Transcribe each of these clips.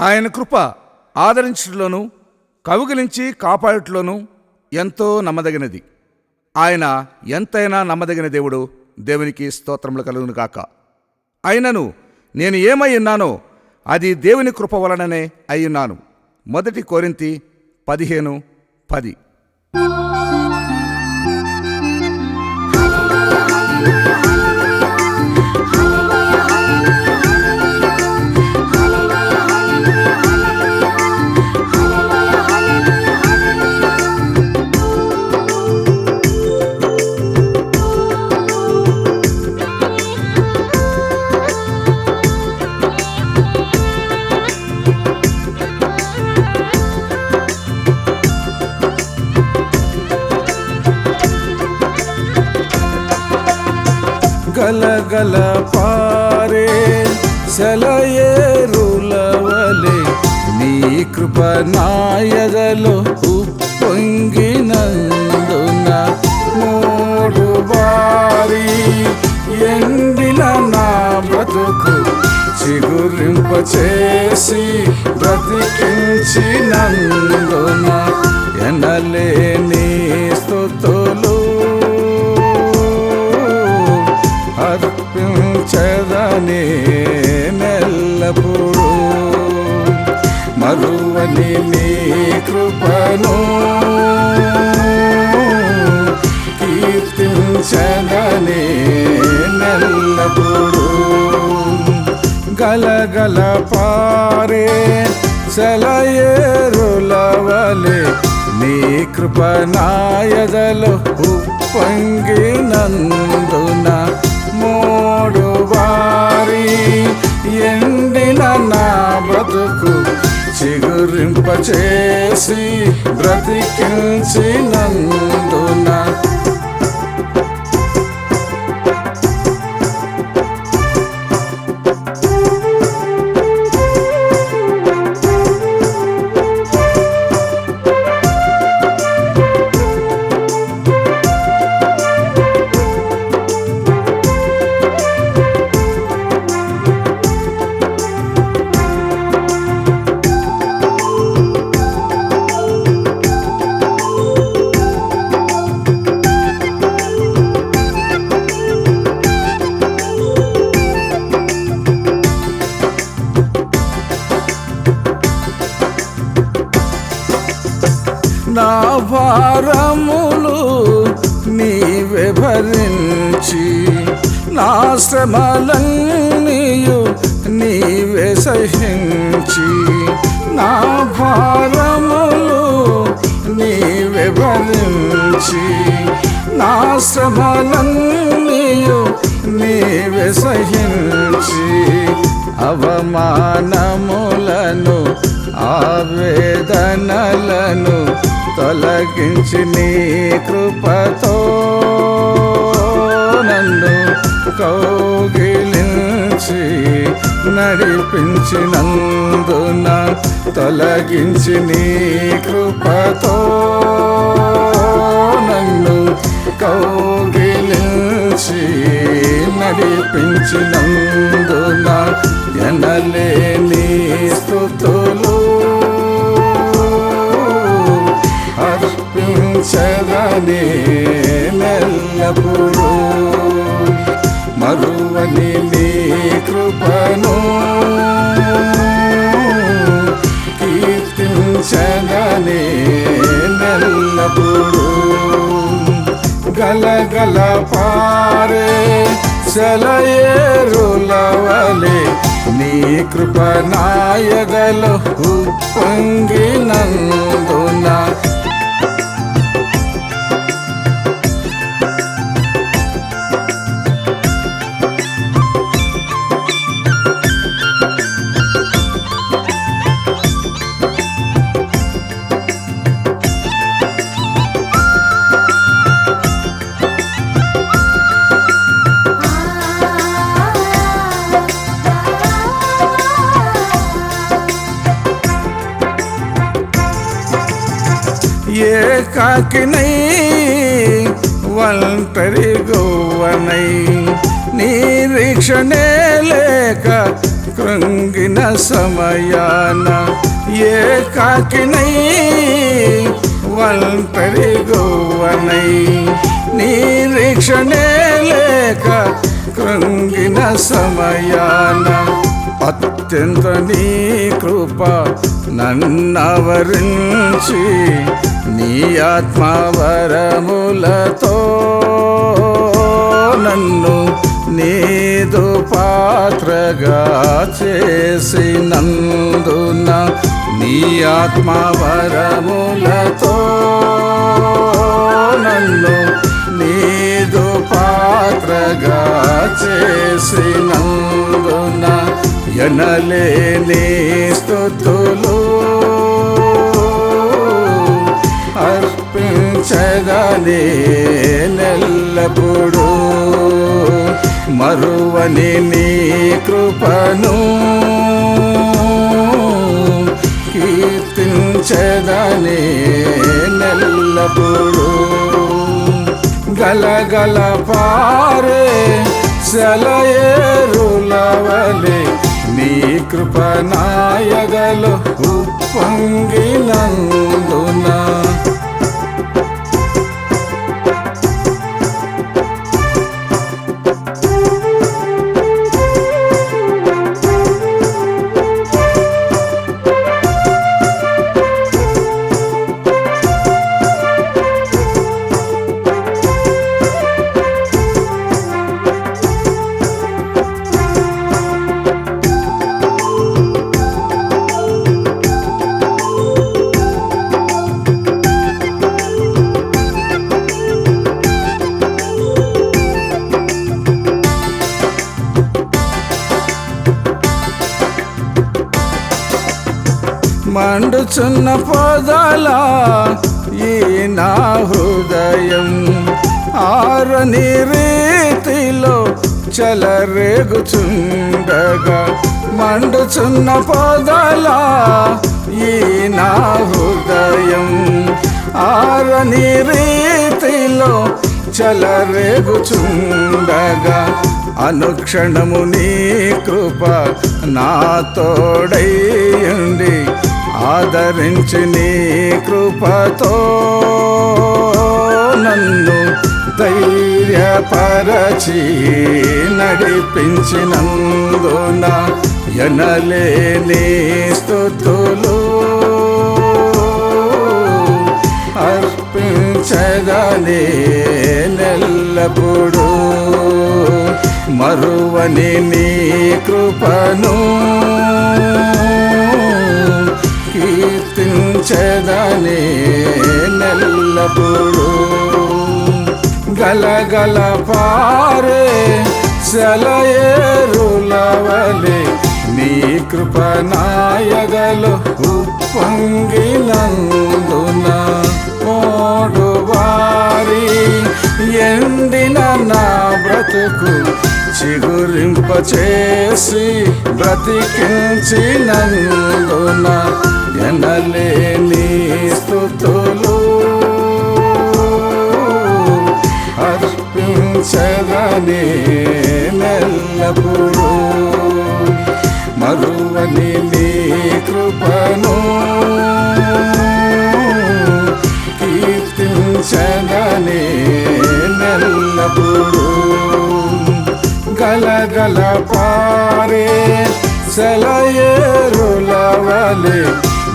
ఆయన కృప ఆదరించడంలోనూ కవుగిలించి కాపాడటంలోనూ ఎంతో నమ్మదగినది. ఆయన ఎంతైనా నమ్మదగిన దేవుడు దేవునికి స్తోత్రములు కలుగును కాక అయినను నేను ఏమై ఉన్నానో అది దేవుని కృప వలననే అయ్యున్నాను మొదటి కోరింతి పదిహేను పది. కలగల పారే సెలయేరులవలే. నీ కృప నాయగలో ఉప్పొంగినందున మూడు వారి ఎండిన నా బ్రతుకు చిగురింప చేసి బ్రతికించినందున ఎనలేని స్థుతులు అర్పించదని నెల్లప్పుడు మరువని నీ కృపను కీర్తించదని నెల్లప్పుడు గలగల పారే సెలయేరులవలే నీ కృప నాయదలు ఉప్పొంగినందున మూడు వారి ఎండిన నా బ్రతుకు చిగురింప చేసి బ్రతికించినందున భారములు నీవే భరించి నా శ్రమలన్నీయు నీవే సహించి నా భారములు నీవే భరించి నా శ్రమలన్నీయు నీవే సహించి అవమానములను ఆవేదనలను తొలగించి నీ కృపతో నన్ను కౌగిలించి నడిపించినందున తొలగించి నీ కృపతో అర్పించదని నెల్లప్పుడు మరువని నీ కృపను కీర్తించదని నెల్లప్పుడు గలగల పారే సెలయేరులవలే నీ కృప నాయగలు ఉప్పొంగినందున ఏకాకినై ఒంటరి గోవనై నిరీక్షణే లేక కృంగిన సమయాన. ఏకాకినై ఒంటరి గోవనై నిరీక్షణే లేక కృంగిన సమయాన. అత్యంత నీ కృప నన్నవరించి నీ ఆత్మవరములతో నన్ను నీదు పాత్రగా చేసినందున నీ ఆత్మవరములతో నన్ను నీదు పాత్రగా చేసినందున ఎనలేని స్థుతులు అర్పించగానే నెల్లప్పుడు మరువని నీ కృపను కీర్తించదనే నెల్లప్పుడు గలగల పారే సెలయేరులవలే నీ కృప నాయగలు ఉప్పొంగినందున మండుచున్న పొదల ఈ నా హృదయం ఆరని రీతిలో చలరేగుచుండగా మండుచున్న పొదల ఈ నా హృదయం ఆరని రీతిలో చలరేగుచుండగా అనుక్షణము నీ కృప నా తోడైయుండి ఆదరించి నీ కృపతో నన్ను ధైర్యపరచి నడిపించినందున ఎనలేని స్థుతులు అర్పించగానే నెల్లప్పుడు మరువని నీ కృపను కీర్తించదనే నెల్లప్పుడు గలగల పారే సెలయేరులవలే. నీ కృపనాయగలు ఉప్పొంగినందున మోడువారి ఎండిన నా బ్రతుకు చిగు చిగురింప బ్రతికించి నందున ఎనలేని స్థుతులు అర్పించదని నెల్లపుడు మరువని నీ కృపను కీర్తించదని నెల్లపుడు గల పారే సెలయేరులవలే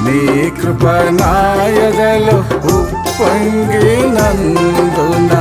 నీ కృప నాయదలు ఉప్పొంగి నందున.